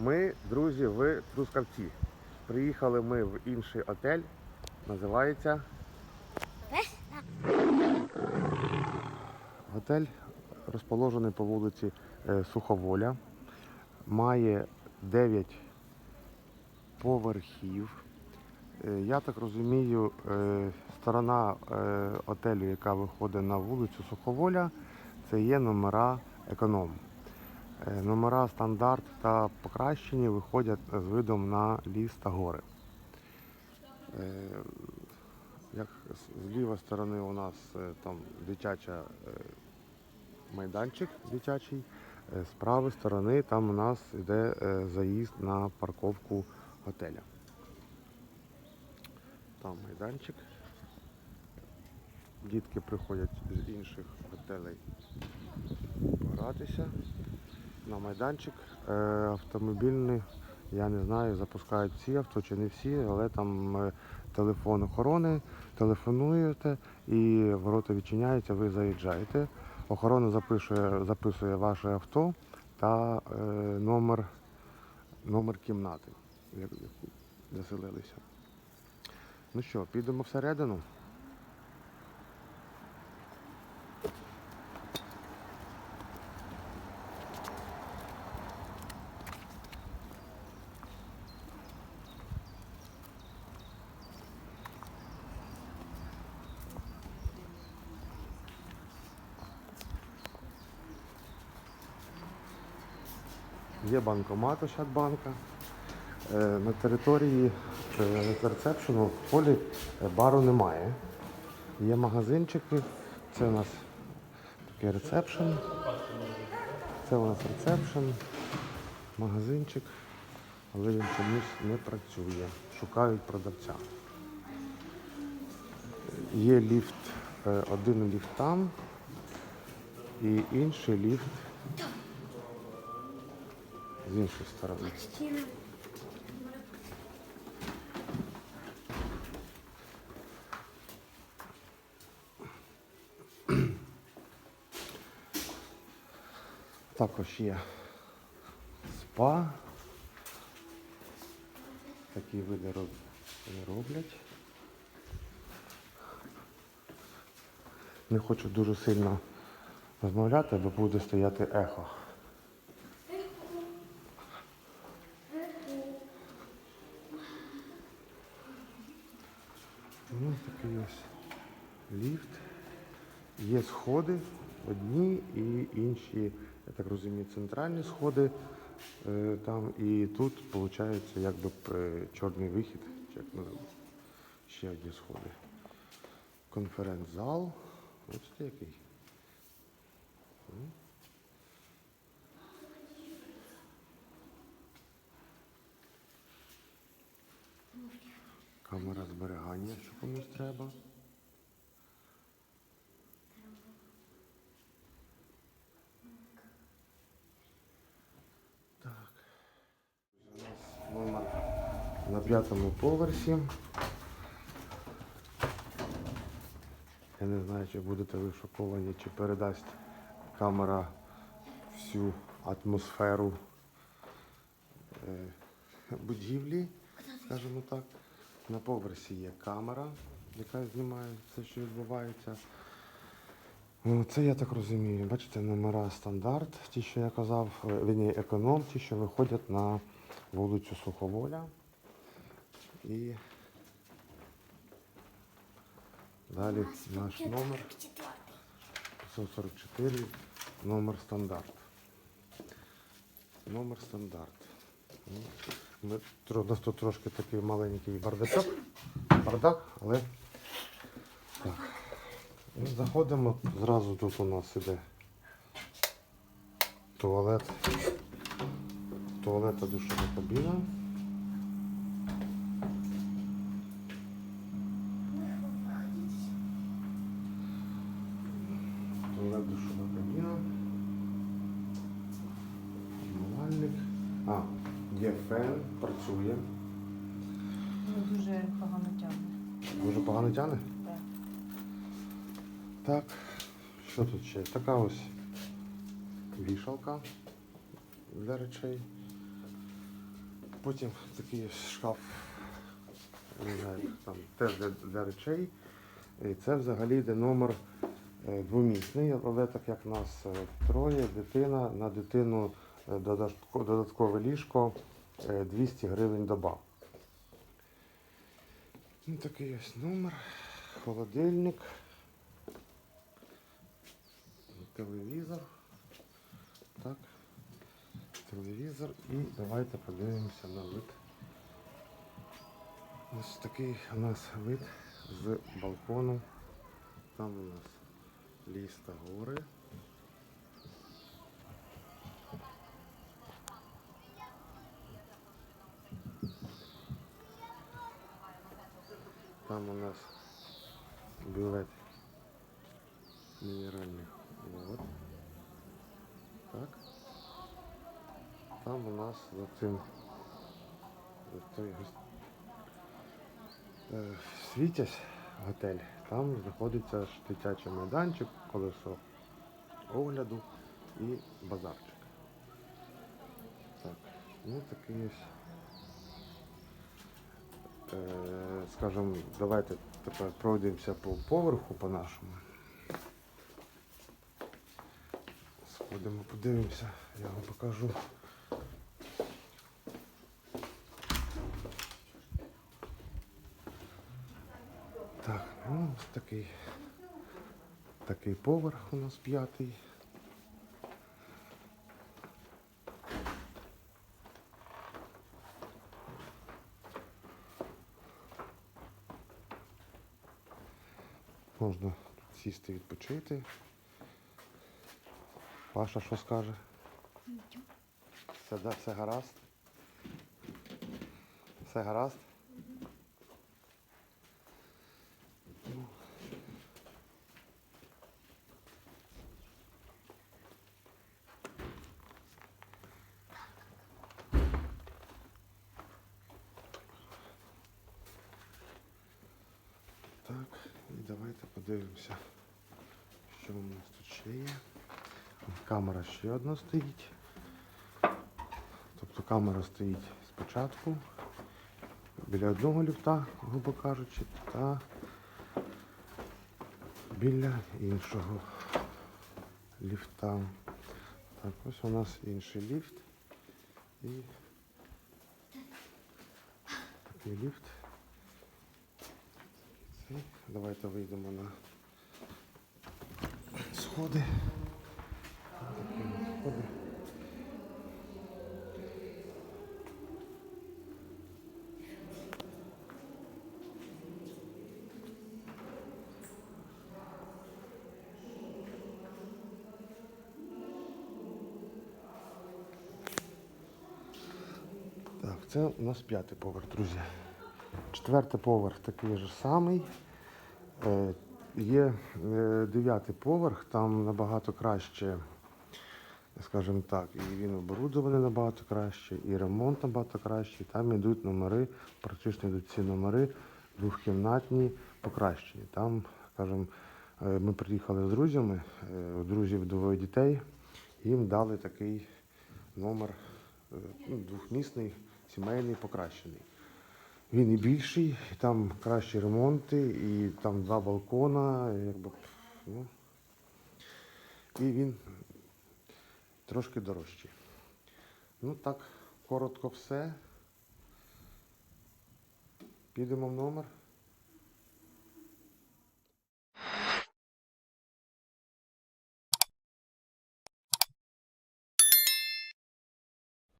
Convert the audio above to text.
Ми, друзі, в Трускавці. Приїхали ми в інший отель. Називається. Готель розположений по вулиці е, Суховоля. Має 9 поверхів. Е, Я так розумію, е, сторона отелю, яка виходить на вулицю Суховоля, це є номера економ. Е, Номера стандарт та покращені виходять з видом на ліс та гори. Е, Як з- лівої сторони у нас е, там дитяча майданчик дитячий, з правої сторони там у нас йде заїзд на парковку готеля. Там майданчик. Дітки приходять з інших готелей погратися на майданчик. Е, Автомобільний, я не знаю, запускають всі авто чи не всі, але там е, телефон охорони, телефонуєте і ворота відчиняються, ви заїжджаєте. Охорона записує, записує ваше авто та е, номер, номер кімнати, в яку заселилися. Ну що, підемо всередину? Є банкомат Ощадбанка. Е, На території е, ресепшену в полі е, бару немає. Є магазинчики. Це у нас такий ресепшн. Це у нас ресепшн, магазинчик, але він чомусь не працює. Шукають продавця. Є ліфт, один ліфт там і інший ліфт з іншої сторони. Також є спа. Такі види роб- роблять. Не хочу дуже сильно розмовляти, бо буде стояти ехо. Ну, такий ось ліфт. Є сходи, одні і інші, я так розумію, центральні сходи. Е, Там і тут виходить якби е, чорний вихід, як називається. Ще одні сходи. Конференц-зал. Ось це Камера зберігання, що комусь треба. Так. Номер на п'ятому поверсі. Я не знаю, чи будете ви шоковані, чи передасть камера всю атмосферу е, будівлі, скажімо так. На поверсі є камера, яка знімає все, що відбувається. Це я так розумію. Бачите, номера стандарт, ті, що я казав, е, вірні, економ, ті, що виходять на вулицю Суховоля. І далі наш номер 544, номер стандарт. Номер стандарт. У нас тут трошки такий маленький бардачок, бардак, але так. Ну, Заходимо, зразу тут у нас іде туалет. Туалет та душова кабіна. Туалет душова кабіна. Умивальник. А, є фен, працює. Ну, дуже погано тягне. Дуже погано тягне? Так. Так, що тут ще? Така ось вішалка для речей. Потім такий шкаф, не знаю, там теж для, для речей. І це взагалі йде номер е, двомісний, але так як нас е, троє, дитина, на дитину е, додатко- додаткове ліжко 200 гривень доба. Ну, такий ось номер, холодильник, телевізор. Так, телевізор і давайте подивимося на вид. Ось такий у нас вид з балкону. Там у нас ліс та гори. Там у нас бювет минеральных вод. Так. Там у нас за цим е, Світязь готель. Там знаходиться дитячий майданчик, колесо огляду і базарчик. Так, ну такий ось. Е, скажімо, давайте тепер пройдемося по поверху по нашому. Сходимо, подивимося, я вам покажу. Так, ну ось такий. Такий поверх у нас п'ятий. Можна тут сісти відпочити. Паша що скаже? Все, да, все гаразд? Все гаразд? Так, і давайте подивимося, що у нас тут ще є. Камера ще одна стоїть. Тобто камера стоїть спочатку біля одного ліфта, грубо кажучи, та біля іншого ліфта. Так, ось у нас інший ліфт. І такий ліфт. Давайте вийдемо на сходи. Так, це у нас п'ятий поверх, друзі. Четвертий поверх такий же самий. Є е, дев'ятий поверх, там набагато краще, скажімо так, і він оборудований набагато краще, і ремонт набагато кращий. Там йдуть номери, практично йдуть ці номери двохкімнатні, покращені. Там, скажімо, е, ми приїхали з друзями, е, у друзів двоє дітей, їм дали такий номер ну, двохмісний, сімейний, покращений. Він і більший, і там кращі ремонти, і там два балкона, якби, ну, і він трошки дорожчий. Ну так, коротко все. Підемо в номер.